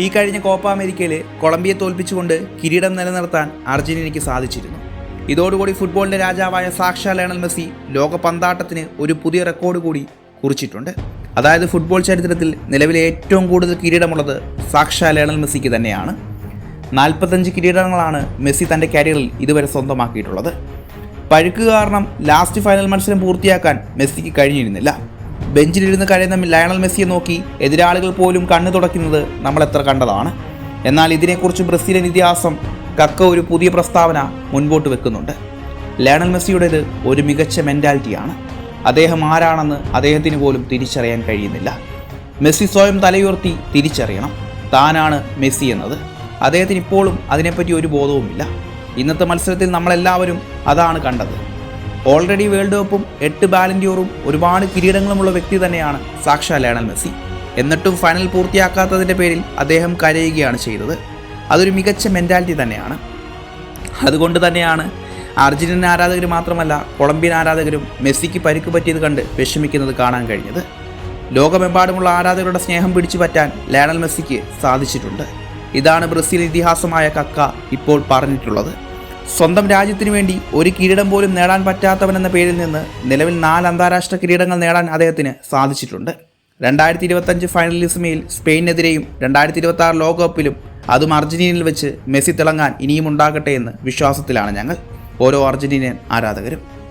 ഈ കഴിഞ്ഞ കോപ്പ അമേരിക്കയിൽ കൊളംബിയെ തോൽപ്പിച്ചുകൊണ്ട് കിരീടം നിലനിർത്താൻ അർജന്റീനയ്ക്ക് സാധിച്ചിരുന്നു. ഇതോടുകൂടി ഫുട്ബോളിന്റെ രാജാവായ സാക്ഷാ ലയണൽ മെസ്സി ലോക പന്താട്ടത്തിന് ഒരു പുതിയ റെക്കോർഡ് കൂടി കുറിച്ചിട്ടുണ്ട്. അതായത് ഫുട്ബോൾ ചരിത്രത്തിൽ നിലവിലെ ഏറ്റവും കൂടുതൽ കിരീടമുള്ളത് സാക്ഷാ ലയണൽ മെസ്സിക്ക് തന്നെയാണ്. നാൽപ്പത്തഞ്ച് കിരീടങ്ങളാണ് മെസ്സി തന്റെ കരിയറിൽ ഇതുവരെ സ്വന്തമാക്കിയിട്ടുള്ളത്. പഴുക്ക് കാരണം ലാസ്റ്റ് ഫൈനൽ മത്സരം പൂർത്തിയാക്കാൻ മെസ്സിക്ക് കഴിഞ്ഞിരുന്നില്ല. ബെഞ്ചിലിരുന്ന് കഴിയുന്ന ലയണൽ മെസ്സിയെ നോക്കി എതിരാളികൾ പോലും കണ്ണു തുടയ്ക്കുന്നത് നമ്മൾ എത്ര കണ്ടതാണ്. എന്നാൽ ഇതിനെക്കുറിച്ച് ബ്രസീലിയൻ ഇതിഹാസം കക്ക ഒരു പുതിയ പ്രസ്താവന മുൻപോട്ട് വെക്കുന്നുണ്ട്. ലയണൽ മെസ്സിയുടേത് ഒരു മികച്ച മെന്റാലിറ്റിയാണ് അദ്ദേഹം ആരാണെന്ന് അദ്ദേഹത്തിന് പോലും തിരിച്ചറിയാൻ കഴിയുന്നില്ല. മെസ്സി സ്വയം തലയുയർത്തി തിരിച്ചറിയണം. താനാണ് മെസ്സി എന്നത്. അദ്ദേഹത്തിന് ഇപ്പോഴും അതിനെപ്പറ്റി ഒരു ബോധവുമില്ല. ഇന്നത്തെ മത്സരത്തിൽ നമ്മളെല്ലാവരും അതാണ് കണ്ടത്. ഓൾറെഡി വേൾഡ് കപ്പും എട്ട് ബാലൻഡിയോറും ഒരുപാട് കിരീടങ്ങളുമുള്ള വ്യക്തി തന്നെയാണ് സാക്ഷാ ലയണൽ മെസ്സി. എന്നിട്ടും ഫൈനൽ പൂർത്തിയാക്കാത്തതിന്റെ പേരിൽ അദ്ദേഹം കരയുകയാണ് ചെയ്തത്. അതൊരു മികച്ച മെന്റാലിറ്റി തന്നെയാണ്. അതുകൊണ്ട് തന്നെയാണ് അർജന്റീന ആരാധകർ മാത്രമല്ല കൊളംബിയൻ ആരാധകരും മെസ്സിക്ക് പരിക്ക് പറ്റിയത് കണ്ട് വിഷമിക്കുന്നത് കാണാൻ കഴിഞ്ഞത്. ലോകമെമ്പാടുമുള്ള ആരാധകരുടെ സ്നേഹം പിടിച്ചു പറ്റാൻ ലയണൽ മെസ്സിക്ക് സാധിച്ചിട്ടുണ്ട്. ഇതാണ് ബ്രസീൽ ഇതിഹാസമായ കക്ക ഇപ്പോൾ പറഞ്ഞിട്ടുള്ളത്. സ്വന്തം രാജ്യത്തിനു വേണ്ടി ഒരു കിരീടം പോലും നേടാൻ പറ്റാത്തവനെന്ന പേരിൽ നിന്ന് നിലവിൽ നാല് അന്താരാഷ്ട്ര കിരീടങ്ങൾ നേടാൻ അദ്ദേഹത്തിന് സാധിച്ചിട്ടുണ്ട്. രണ്ടായിരത്തി ഇരുപത്തഞ്ച് ഫൈനലിസമയിൽ സ്പെയിനെതിരെയും രണ്ടായിരത്തി ഇരുപത്തി ആറ് ലോകകപ്പിലും അതും അർജന്റീനയിൽ വെച്ച് മെസ്സി തിളങ്ങാൻ ഇനിയും ഉണ്ടാകട്ടെ എന്ന് വിശ്വാസത്തിലാണ് ഞങ്ങൾ. ഓരോ അർജന്റീനിയൻ ആരാധകരും.